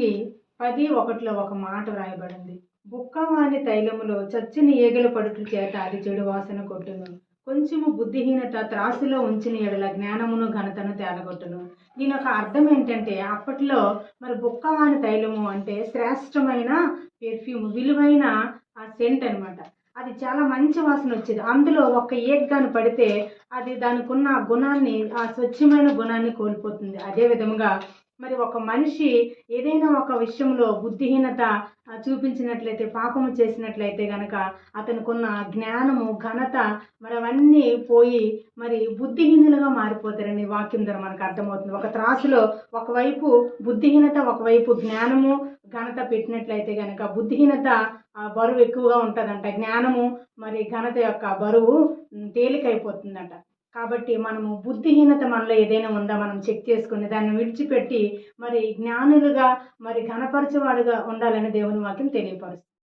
ప్రసంగి పది ఒకటిలో ఒక మాట వ్రాయబడింది. బుక్కవాని తైలములో చచ్చిన ఈగల పడుకుల చేత అది చెడు వాసన కొట్టును. కొంచెము బుద్ధిహీనత త్రాసులో ఉంచిన ఎడల జ్ఞానమును ఘనతను తేలగొట్టును. దీని యొక్క అర్థం ఏంటంటే అప్పట్లో మరి బుక్కవాని తైలము అంటే శ్రేష్టమైన పెర్ఫ్యూమ్ విలువైన ఆ సెంట్ అన్నమాట. అది చాలా మంచి వాసన వచ్చేది. అందులో ఒక ఏగ్గాను పడితే అది దానికి ఉన్న గుణాన్ని ఆ స్వచ్ఛమైన గుణాన్ని కోల్పోతుంది. అదే విధముగా మరి ఒక మనిషి ఏదైనా ఒక విషయంలో బుద్ధిహీనత చూపించినట్లయితే పాపము చేసినట్లయితే గనక అతనుకున్న జ్ఞానము ఘనత మరి అవన్నీ పోయి మరి బుద్ధిహీనులుగా మారిపోతారని వాక్యం ద్వారా మనకు అర్థమవుతుంది. ఒక త్రాసులో ఒకవైపు బుద్ధిహీనత ఒకవైపు జ్ఞానము ఘనత పెట్టినట్లయితే గనక బుద్ధిహీనత బరువు ఎక్కువగా ఉంటుందంట. జ్ఞానము మరి ఘనత యొక్క బరువు తేలికైపోతుందంట. కాబట్టి మనము బుద్ధిహీనత మనలో ఏదైనా ఉందా మనం చెక్ చేసుకుని దాన్ని విడిచిపెట్టి మరి జ్ఞానులుగా మరి ఘనపరచేవాడుగా ఉండాలని దేవుని వాక్యం తెలియపరుస్తుంది.